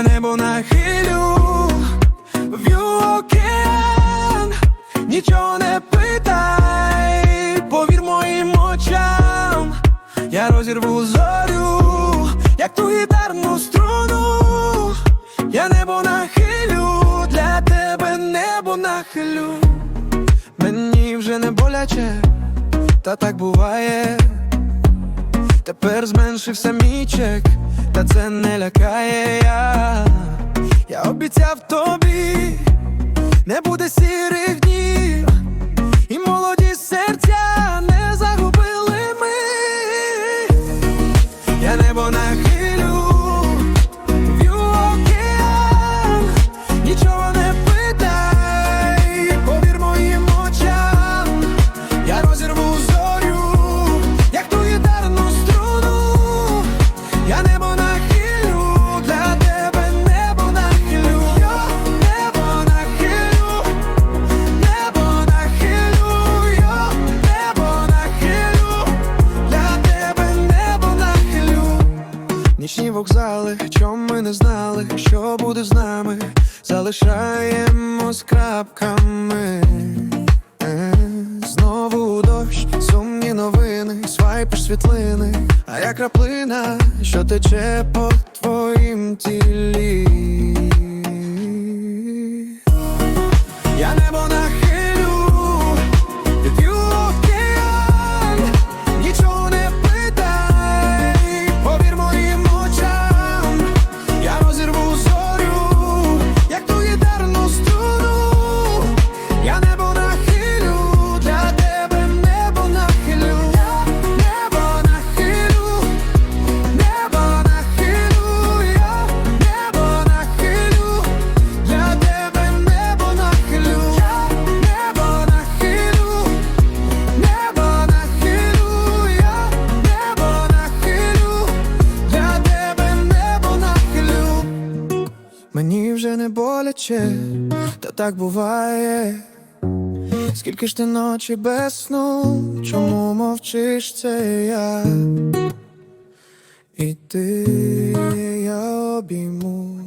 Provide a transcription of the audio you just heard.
Я небо нахилю в океан, нічого не питай, повір моїм очам, я розірву зорю, як ту гітарну струну, я небо нахилю, для тебе небо нахилю, мені вже не боляче, та так буває. Тепер зменшився мій та це не лякає я. Я обіцяв тобі, не буде сірих днів, і молоді серця не загубили ми. Я небо нахилю, Нічні вокзали, чом ми не знали, що буде з нами, залишаємось крапками. Е, Знову дощ, сумні новини, свайпиш світлини, а я краплина, що тече по твоїм тілі. Вже не боляче, та так буває. Скільки ж ти ночі без сну, чому мовчиш це я? І ти я обійму